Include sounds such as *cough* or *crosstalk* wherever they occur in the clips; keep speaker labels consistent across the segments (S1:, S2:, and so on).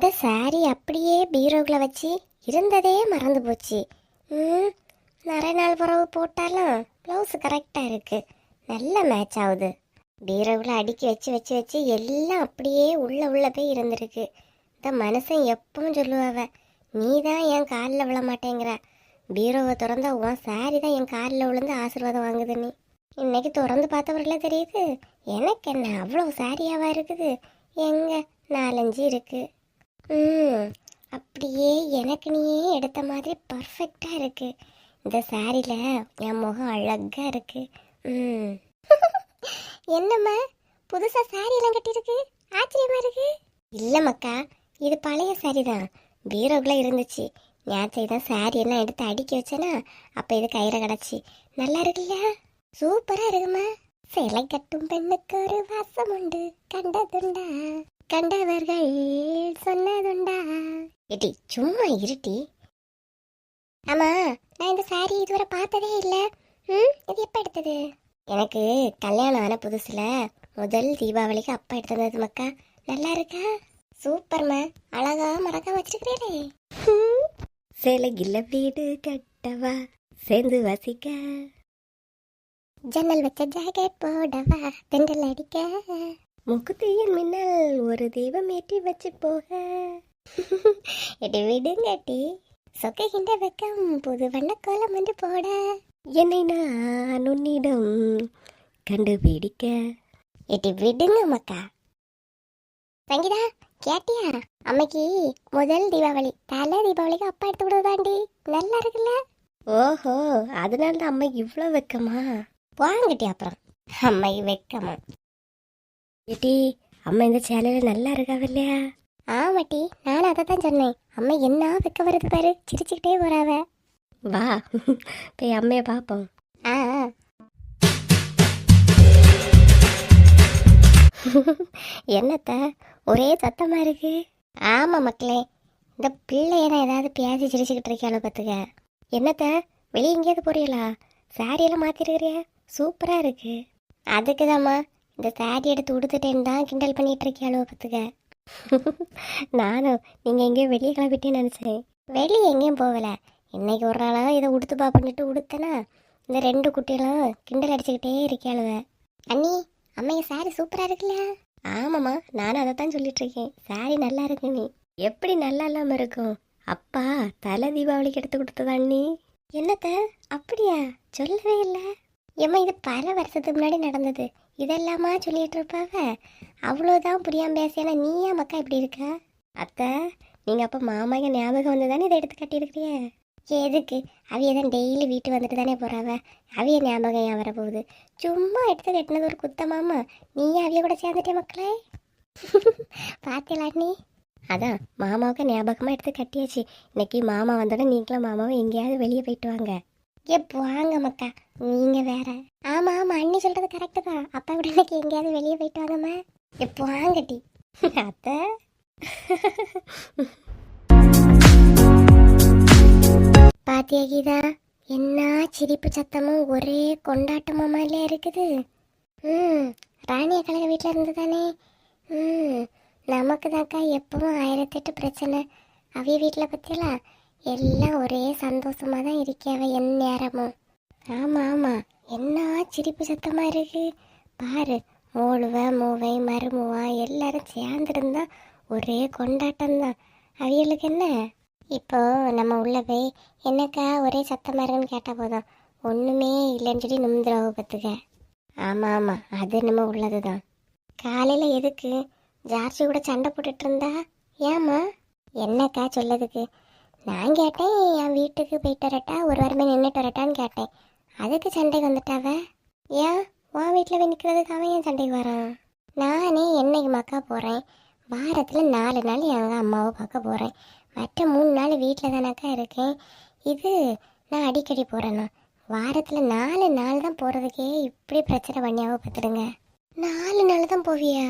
S1: இந்த சாரி அப்படியே பீரோவில் வச்சு இருந்ததே மறந்து போச்சு. ம் நிறைய நாள் பிறகு போட்டாலும் ப்ளவுஸ் கரெக்டாக இருக்குது நல்ல மேட்ச் ஆகுது. பீரோவில் அடுக்கி வச்சு வச்சு வச்சு எல்லாம் அப்படியே உள்ளே உள்ள போய் இருந்திருக்கு. இந்த மனுஷன் எப்பவும் சொல்லுவாவ நீ தான் என் காலில் விழ மாட்டேங்கிற. பீரோவை திறந்தா உன் சாரி தான் என் காலில் விழுந்து ஆசீர்வாதம் வாங்குது நீ. இன்னைக்கு திறந்து பார்த்தவர்களே தெரியுது எனக்கு என்ன அவ்வளோ சாரியாவா இருக்குது? எங்க? நாலஞ்சு இருக்குது ம். அப்படியே எனக்கு நீயே எடுத்த மாதிரி பர்ஃபெக்டாக இருக்குது இந்த சாரியில் என் முகம் அழகாக இருக்குது ம். *laughs* என்னம்மா? புதுசாக சாரியெல்லாம் கட்டியிருக்கு? ஆச்சரியமாக இருக்கு? இல்லை மக்கா இது பழைய சாரி தான். பீரோக்குள்ள இருந்துச்சு. நேற்றை தான் சாரி எல்லாம் எடுத்து அடுக்கி வச்சேனா அப்போ இது கயிறை கிடச்சி. நல்லா இருக்குல்ல? சூப்பராக இருக்குமா? சிலை கட்டும் பெண்ணுக்கு ஒரு வாசம் உண்டு. கண்டதுண்டா? கண்டவர்கள் சொன்னதுண்டா. ஏட்டி சும்மா இருட்டி ஆமா நான் இந்த சாரி இதுவரை பார்த்ததே இல்ல. ம் இது எப்ப எடுத்தது? எனக்கு கல்யாணம் ஆன புதுசுல முதல் தீபாவளிக்கு அப்பா எடுத்தது மக்கா. நல்லா இருக்கா? சூப்பர்மா அழகா மறக்க வச்சிருக்கிறீரே. சேலையில் வீடு கட்டவா சேர்ந்து வசிக்க. ஜன்னல் வச்ச ஜாக்கெட் போடவா தெண்டல் அடிக்க. முக்குத்தியின் மின்னல் ஒரு தீபம் ஏற்றி வச்சு போக. எடி விடுங்கட்டி சொக்கைகின்ற வெக்கம் புது வண்ண கோலம் வந்து போட. என்னை நான் உன்னிடம் கண்டுபிடிக்க. எட்டி விடுங்க மக்கா. சங்கீதா கேட்டியா? அம்மைக்கு முதல் தீபாவளி தலை தீபாவளிக்கு அப்பா எடுத்து விடுவதாண்டி நல்லா இருக்குல்ல? ஓஹோ அதனால தான் அம்மைக்கு இவ்வளோ வெக்கமா? போங்கட்டி அப்புறம். அம்மை வெக்கமா? ஏட்டி அம்மா இந்த சேலையில நல்லா இருக்காவ இல்லையா? ஆமாட்டி நானும் அதை தான் சொன்னேன். அம்மா என்ன வெக்க வருது பாரு சிரிச்சுக்கிட்டே போறாவ. வா போய் அம்மைய பார்ப்போம். ஆ. என்னத்த ஒரே சத்தமா இருக்கு? ஆமா மக்களே இந்த பிள்ளையன ஏதாவது பேசி சிரிச்சுக்கிட்டு இருக்கியாளோ பார்த்துக்க. என்னத்த வெளியே எங்கேயாவது போறீங்களா? சாரி எல்லாம் மாத்திருக்கிறிய? சூப்பரா இருக்கு. அதுக்குதாம்மா இந்த சாரி எடுத்து உடுத்துட்டேன்னு தான் கிண்டல் பண்ணிட்டு இருக்கியாளோ பார்த்துக்க. நானும் நீங்க எங்கேயோ வெளியே கிளம்பிட்டேன்னு நினைச்சேன். வெளியே எங்கேயும் போகல. இன்னைக்கு ஒரு நாளாக இதை உடுத்து பாப்பன்னுட்டு உடுத்தனா இந்த ரெண்டு குட்டிகளும் கிண்டல் அடிச்சுக்கிட்டே இருக்கியாளுவ. அண்ணி அம்மைய சாரி சூப்பரா இருக்குல்ல ஆமாம்மா நானும் அதை தான் சொல்லிட்டு இருக்கேன் சாரி நல்லா இருக்கு நீ எப்படி நல்லா இல்லாம இருக்கும்? அப்பா தலை தீபாவளிக்கு எடுத்து கொடுத்ததா அண்ணி? என்னத்த அப்படியா? சொல்லவே இல்லை. ஏம்மா இது பல வருஷத்துக்கு முன்னாடி நடந்தது. இதெல்லாமா சொல்லிட்டு இருப்பாங்க அவ்வளோதான் புரியாம நீ நீயா மக்கா இப்படி இருக்க? அத்தை நீங்கள் அப்போ மாமாங்க ஞாபகம் வந்து தானே இதை எடுத்து கட்டியிருக்கிறியே எதுக்கு? அவிய தான் டெய்லி வீட்டு வந்துட்டு தானே போகிறாவ அவிய ஞாபகம் ஏன் வரப்போகுது? சும்மா எடுத்து கட்டினது ஒரு குத்தமாமா நீயே அவிய கூட சேர்ந்துட்டே மக்களே? *laughs* பார்த்தீங்களாட்னி அதான் மாமாவுக்கு ஞாபகமாக எடுத்து கட்டியாச்சு. இன்னைக்கு மாமா வந்தோட நீங்களும் மாமாவும் எங்கேயாவது வெளியே போயிட்டு வாங்க. எப்போ வாங்க மக்கா. நீங்கள் வேற. ஆமாம் ஆமாம் அண்ணி சொல்கிறது கரெக்டு தான். அப்பா கூட எனக்கு எங்கேயாவது வெளியே போயிட்டு வாங்கம்மா. எப்போ வாங்கட்டி அத்தை. பாத்தியா கீதா? என்ன சிரிப்பு சத்தமும் ஒரே கொண்டாட்டமாமலே இருக்குது. ம் ராணிய கழக வீட்டில் இருந்து தானே ம் நமக்கு தாக்கா எப்பவும் ஆயிரத்தெட்டு பிரச்சனை. அவிய வீட்டில் பற்றியெல்லாம் எல்லாம் ஒரே சந்தோஷமாக தான் இருக்கேவ என் நேரமும். ஆமாம் ஆமாம் என்ன சிரிப்பு சத்தமாக இருக்கு? பாரு மூழுவ மூவை மருமுவா எல்லாரும் சேர்ந்துருந்தா ஒரே கொண்டாட்டம்தான். அவங்களுக்கு அவியலுக்கு என்ன? இப்போ நம்ம உள்ள போய் என்னக்கா ஒரே சத்தமாக இருக்குன்னு கேட்டால் போதும். ஒன்றுமே இல்லைன்னு சொல்லி நிமிந்துருவ பார்த்துக்க. ஆமாம் ஆமாம் அது நம்ம உள்ளது தான் காலையில் எதுக்கு? ஜார்ஜி கூட சண்டை போட்டுட்டு இருந்தா? ஏமா என்னக்கா சொல்லதுக்கு? நான் கேட்டேன் என் வீட்டுக்கு போயிட்டு வரட்டா ஒரு வாரமே நின்றுட்டு வரட்டான்னு கேட்டேன். அதுக்கு சண்டைக்கு வந்துட்டாவ ஏன்? உன் வீட்டில் போய் நிற்கிறதுக்கு அவன் ஏன் சண்டைக்கு வரான் நானே என்னைக்கு மக்கா போகிறேன் வாரத்தில் நாலு நாள் எங்கள் அம்மாவை பார்க்க போகிறேன் மற்ற மூணு நாள் வீட்டில் தானக்கா இருக்கேன். இது நான் அடிக்கடி போகிறேண்ணா வாரத்தில் நாலு நாள் தான் போகிறதுக்கே இப்படி பிரச்சனை பண்ணியாவோ பார்த்துடுங்க. நாலு நாள் தான் போவியா?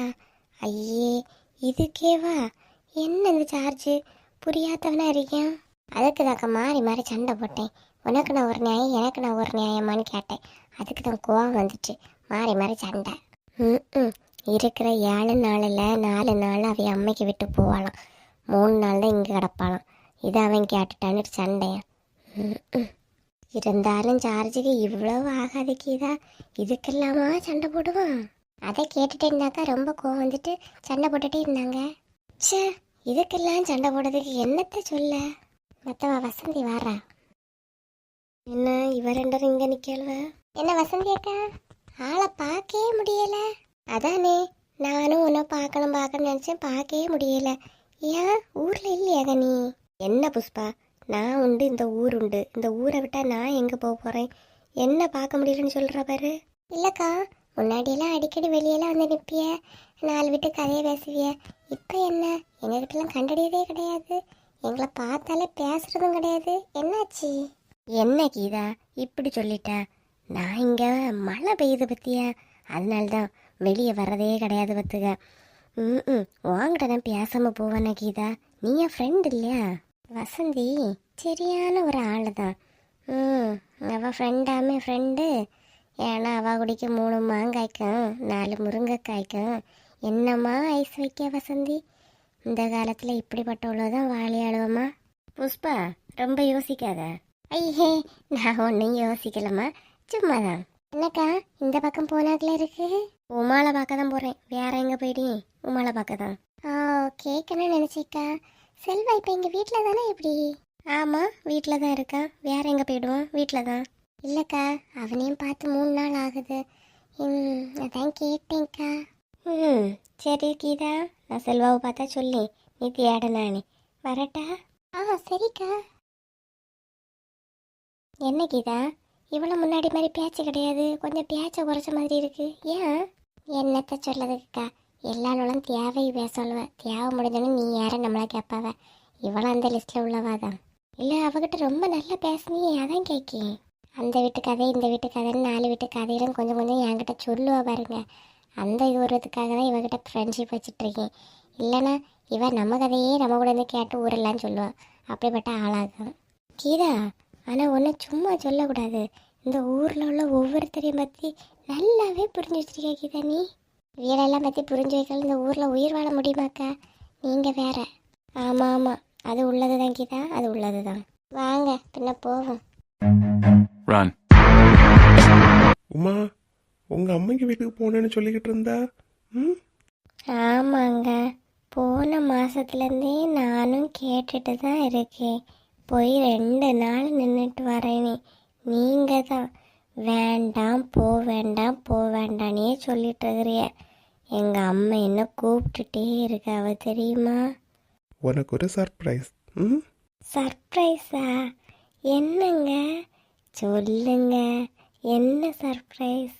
S1: ஐயே இதுக்கேவா? என்ன இந்த சார்ஜு புரியாதவனா இருக்கேன்? அதுக்கு தாக்க மாறி மாறி சண்டை போட்டேன். உனக்கு நான் ஒரு நியாயம் எனக்கு நான் ஒரு நியாயமான்னு கேட்டேன். அதுக்கு தான் கோவம் வந்துச்சு. மாறி மாறி சண்டை. ம் இருக்கிற ஏழு நாளில் நாலு நாள் அவைய அம்மைக்கு விட்டு போவாளாம். மூணு நாள் தான் இங்கே கிடப்பாளாம். இதை அவன் கேட்டுட்டான்னு சண்டையா? ம் இருந்தாலும் சார்ஜுக்கு இவ்வளவு ஆகாது கீதா. இதுக்கெல்லாமா சண்டை போடுவான்? அதை கேட்டுட்டே இருந்தாக்கா ரொம்ப கோவம் வந்துட்டு சண்டை போட்டுட்டே இருந்தாங்க. ச்சே! இதுக்கெல்லாம் சண்டை போடுறதுக்கு என்னத்த சொல்ல? மத்தவ வசந்தி வாரா. என்ன இவ ரெண்டரும் இங்க நிக்கல்வ? என்ன வசந்தி அக்கா? ஆளை பார்க்கவே முடியல. அதானே நானும் உன்னை பார்க்கணும் பார்க்கணும்னு நினைச்சேன் பார்க்கவே முடியல. ஏன்? ஊர்ல இல்லையா நீ? என்ன புஷ்பா நான் உண்டு இந்த ஊர் உண்டு. இந்த ஊரை விட்டா நான் எங்க போக போறேன்? என்ன பார்க்க முடியலன்னு சொல்ற பாரு. இல்லக்கா முன்னாடியெல்லாம் அடிக்கடி வெளியெல்லாம் வந்து நிற்பிய நாலு வீட்டு கதையை பேசுவிய. இப்போ என்ன? எங்ககிட்டலாம் கண்டடியதே கிடையாது. எங்களை பார்த்தாலே பேசுறதும் கிடையாது. என்னாச்சு? என்ன கீதா? இப்படி சொல்லிட்டா. நான் இங்க மழை பெய்யுது பத்தியா? அதனால்தான் வெளியே வர்றதே கிடையாது பத்துக. ம் ம். வாங்கிட்ட நான் பேசாம போவேனா கீதா. நீ என் ஃப்ரெண்ட் இல்லையா? வசந்தி சரியான ஒரு ஆள் தான் ம் அவள் ஃப்ரெண்டாமே ஃப்ரெண்டு ஏன்னா அவ குடிக்க மூணு மாங்காய்க்கும் நாலு முருங்கைக்காய்க்கும் என்னம்மா ஐஸ் வைக்க வசந்தி? இந்த காலத்தில் இப்படிப்பட்டவளோ தான் வாழி அழுவமா புஷ்பா ரொம்ப யோசிக்காத. ஐயே நான் ஒன்றும் யோசிக்கலம்மா. சும்மா தான் என்னக்கா இந்த பக்கம் போனாக்கில் இருக்கு? உமாலை பார்க்க தான் போகிறேன் வேற எங்கே போயிடி? உமாலை பார்க்க தான் ஆ கேட்கணும்னு நினச்சிக்கா. செல்வா இப்போ எங்கள் வீட்டில் தானே எப்படி ஆமாம் வீட்டில் தான் இருக்கான் வேற எங்கே போயிடுவான்? வீட்டில் தான் இல்லைக்கா அவனையும் பார்த்து மூணு நாள் ஆகுது. அதான் கேட்டேன்க்கா. ம் சரி கீதா நான் செல்வாவை பார்த்தா சொல்லி நீ தேட நானே வரட்டா ஆ சரிக்கா என்ன கீதா இவ்வளோ முன்னாடி மாதிரி பேச்சு கிடையாது கொஞ்சம் பேச்சை குறைச்ச மாதிரி இருக்கு ஏன் என்னத்த சொல்லதுக்கா எல்லாரோடும் தேவை பேச சொல்லுவேன் தேவை முடிஞ்சோன்னு நீ யார நம்மளை கேட்பாவ இவ்வளோ அந்த லிஸ்ட்டில் உள்ளவா தான் இல்லை அவகிட்ட ரொம்ப நல்லா பேசுனீ அதான் கேட்கேன் அந்த வீட்டு கதை இந்த வீட்டு கதைன்னு நாலு வீட்டு கதையிலும் கொஞ்சம் கொஞ்சம் என்கிட்ட சொல்லுவா பாருங்க அந்த இது ஒருத்துக்காக தான் இவகிட்ட ஃப்ரெண்ட்ஷிப் வச்சிட்ருக்கேன் இல்லைன்னா இவ நம்ம கதையே நம்ம கூட இருந்து கேட்டு ஊரெல்லாம் சொல்லுவாள் அப்படிப்பட்ட ஆளாகும் கீதா ஆனால் ஒன்று சும்மா சொல்லக்கூடாது. இந்த ஊரில் உள்ள ஒவ்வொருத்தரையும் பற்றி நல்லாவே புரிஞ்சு வச்சிருக்கா கீதா நீ? வீடெல்லாம் பற்றி புரிஞ்சு வைக்கல இந்த ஊரில் உயிர் வாழ முடியுமாக்கா? நீங்கள் வேற. ஆமாம் ஆமாம் அது உள்ளது தான் கீதா அது உள்ளது தான் வாங்க பின்ன போவோம்.
S2: உமா உங்க அம்மைக்கு வீட்டுக்கு போனேன்னு சொல்லிக்கிட்டு இருந்தா? ம்?
S1: ஆமாங்க. போன மாசத்துலேருந்தே நானும் கேட்டுட்டு தான் இருக்கேன். போய் ரெண்டு நாள் நின்றுட்டு வரேனே. நீங்கள் தான் வேண்டாம் போ வேண்டாம் போ வேண்டானே சொல்லிட்டு இருக்கிறிய. எங்கள் அம்மா என்ன கூப்பிட்டுட்டே இருக்கு அவ தெரியுமா?
S2: உனக்கு ஒரு சர்ப்ரைஸ் ம்?
S1: சர்ப்ரைஸா என்னங்க? சொல்லுங்க. என்ன சர்ப்ரைஸ்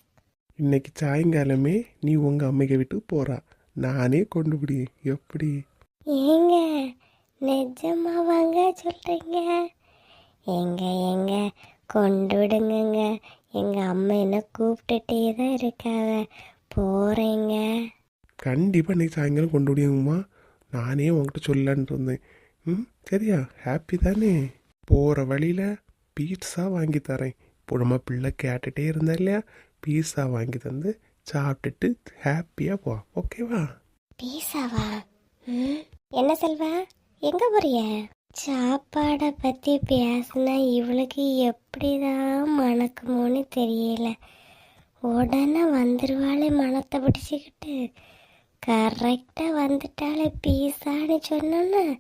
S2: இன்னைக்கு சாயங்காலமே நீ உங்க அம்மைக்கு வீட்டுக்கு போறா. நானே கொண்டு விடி எப்படி?
S1: ஏங்க நிஜமாவாங்க சொல்றீங்க? எங்க எங்க கொண்டு விடுங்கங்க. எங்க அம்மா என்ன கூப்பிட்டுட்டே தான் இருக்காங்க போறேங்க.
S2: கண்டிப்பா இன்னைக்கு சாயங்காலம் கொண்டு விடியுங்கம்மா நானே உன்கிட்ட சொல்லலான்ட்டு இருந்தேன் ம் சரியா? ஹாப்பி தானே? போற வழியில பீட்சா வாங்கி தரேன். இப்போ நம்ம பிள்ளை கேட்டுட்டே இருந்தா இல்லையா? பீட்சா வாங்கி தந்து சாப்பிட்டுட்டு ஹாப்பியா போ. ஓகேவா?
S1: பீஸாவா? என்ன செல்வா? எங்க போறிய? சாப்பாடை பத்தி பேசினா இவளுக்கு எப்படிதான் மணக்குமோன்னு தெரியல. உடனே வந்துருவாளே மனத்தை பிடிச்சிக்கிட்டு. கரெக்டாக வந்துட்டாலே பீஸான்னு சொன்னோன்னா.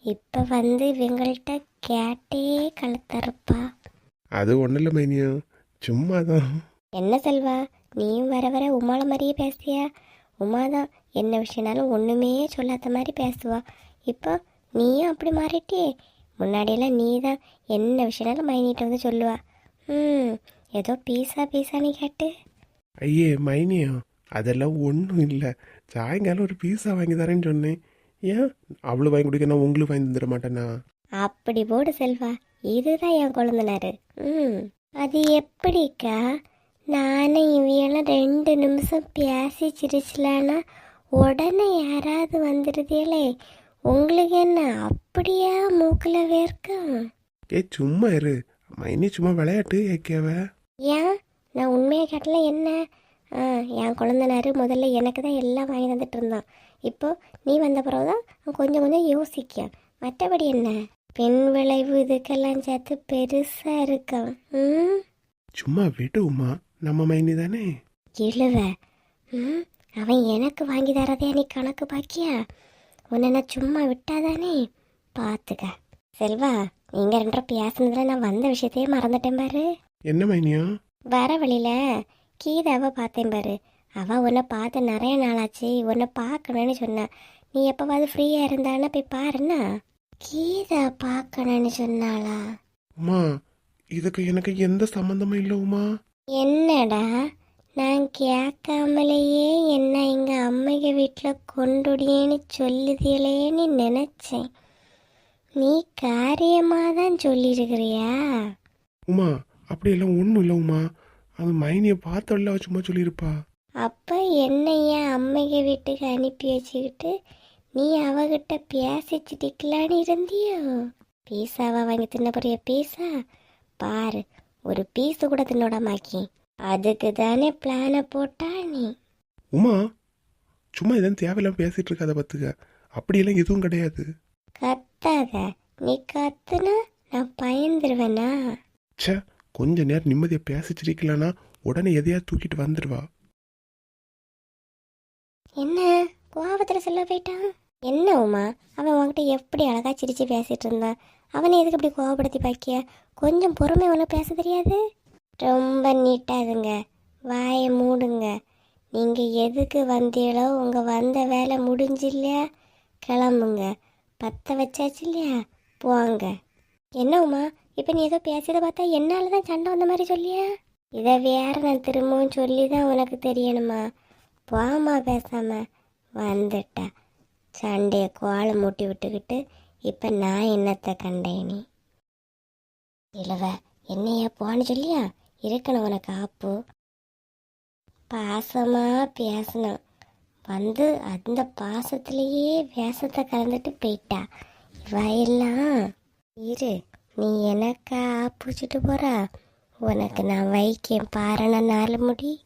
S1: இப்போ வந்து இவங்கள்ட்ட கேட்டே கழுத்தறுப்பா.
S2: அது ஒன்றும் இல்லை மைனியம் சும்மா தான்
S1: என்ன செல்வா நீயும் வர வர உமால மாதிரியே பேசியா உமா தான் என்ன விஷயம்னாலும் ஒன்றுமே சொல்லாத மாதிரி பேசுவா. இப்போ நீயும் அப்படி மாறிட்டியே? முன்னாடியெல்லாம் நீ தான் என்ன விஷயம்னாலும் மைனிட்ட வந்து சொல்லுவா. ம் ஏதோ பீஸா பீஸான்னு கேட்டு.
S2: ஐயே மைனியம் அதெல்லாம் ஒன்றும் இல்லை. சாயங்காலம் ஒரு பீஸா வாங்கி தரேன்னு சொன்னேன். ஏன்? அவ்வளோ வாங்கி கொடுக்க நான் உங்களுக்கு வாங்கி தந்துட மாட்டேனா?
S1: அப்படி போடு செல்வா. இதுதான் என் குழந்தனாரு. ம் அது எப்படிக்கா? நானும் இவையெல்லாம் ரெண்டு நிமிஷம் பேசி சிரிச்சலான்னா உடனே யாராவது வந்துடுதேலே உங்களுக்கு என்ன அப்படியா மூக்கில் வேர்க்கும்?
S2: ஏ சும்மா இரு. மைனி சும்மா விளையாட்டு ஏக்கேவ
S1: ஏன்? நான் உண்மையை கேட்டல என்ன? ஆ என் குழந்தனாரு முதல்ல எனக்கு தான் எல்லாம் வாங்கி தந்துட்டு இருந்தான். இப்போ நீ வந்த பிறகு தான் கொஞ்சம் கொஞ்சம் யோசிக்க. மற்றபடி என்ன? பெண் விளைவு இதுக்கெல்லாம் சேர்த்து பெருசா இருக்கும் ம்?
S2: சும்மா விடு உமா. நம்ம மைனி தானே?
S1: இழுவ ம் அவன் எனக்கு வாங்கி தரதே நீ கணக்கு பாக்கியா? உன்னை நான் சும்மா விட்டாதானே? பார்த்துக்க செல்வா நீங்க ரெண்டரை பேசுனதுல நான் வந்த விஷயத்தையே மறந்துட்டேன் பாரு.
S2: என்ன மைனியா?
S1: வர வழியில கீதாவை பார்த்தேன் பாரு. அவ உன்னை பார்த்து நிறைய நாளாச்சு உன்னை பார்க்கணும்னு சொன்னா. நீ எப்பவாவது ஃப்ரீயா இருந்தானா போய் பாருன்னா கீதா பார்க்கணும்னு சொன்னாளா?
S2: உமா இதுக்கு எனக்கு எந்த சம்மந்தமும் இல்லை உமா.
S1: என்னடா? நான் கேட்காமலேயே என்ன எங்க அம்மைக வீட்டில் கொண்டுடியேன்னு சொல்லுதியலேன்னு நினைச்சேன். நீ காரியமாக தான் சொல்லியிருக்கிறியா
S2: உமா அப்படியெல்லாம் ஒன்றும் இல்லை உமா. அது மைனியை அவ சும்மா சொல்லியிருப்பா.
S1: அப்போ என்னையா அம்மைக வீட்டுக்கு அனுப்பி வச்சுக்கிட்டு நீ அவகிட்ட பேசிச்சிட்டிக்கலான்னு இருந்தியோ? பீஸாவா வாங்கி தின்ன போறிய? பீஸா? பாரு ஒரு பீஸு கூட தின்னோடமாக்கி அதுக்கு தானே பிளானை போட்டா நீ.
S2: உமா சும்மா இதான் தேவையில்லாம பேசிட்டு இருக்காத பார்த்துக்க அப்படியெல்லாம் எதுவும் கிடையாது.
S1: கத்தாத. நீ கத்துனா நான் பயந்துருவேனா?
S2: ச்சே கொஞ்ச நேரம் நிம்மதியை பேசிச்சிருக்கலனா உடனே எதையா தூக்கிட்டு வந்துடுவா
S1: என்ன? கோவத்துல சொல்ல போயிட்டான்? என்ன உமா? அவன் உன்கிட்ட எப்படி அழகா சிரிச்சு பேசிட்டு இருந்தான்? அவனை எதுக்கு இப்படி கோவப்படுத்தி பாக்கிய? கொஞ்சம் பொறுமை ஒன்றும் பேச தெரியாது? ரொம்ப நீட்டாதுங்க வாயை மூடுங்க. நீங்கள் எதுக்கு வந்தீங்களோ உங்கள் வந்த வேலை முடிஞ்சு இல்லையா கிளம்புங்க. பற்ற வச்சாச்சு இல்லையா? போங்க. என்ன உமா இப்போ நீ ஏதோ பேசியதை பார்த்தா என்னால் தான் சண்டை வந்த மாதிரி சொல்லியா? இதை வேற நான் திரும்பவும் சொல்லி தான் உனக்கு தெரியணுமா? போமா பேசாம. வந்துட்டா. சண்டையை கோலை மூட்டி விட்டுக்கிட்டு இப்போ நான் என்னத்தை கண்டேனி? இளவ என்னையா போன்னு சொல்லியா? இருக்கணும் உனக்கு ஆப்பு. பாசமா பேசணும் வந்து அந்த பாசத்திலேயே வேஷத்தை கலந்துட்டு போயிட்டா. வயலாம் இரு நீ எனக்கா ஆப்பிச்சிட்டு போறா. உனக்கு நான் வைக்கேன் பாருன நாலு முடி.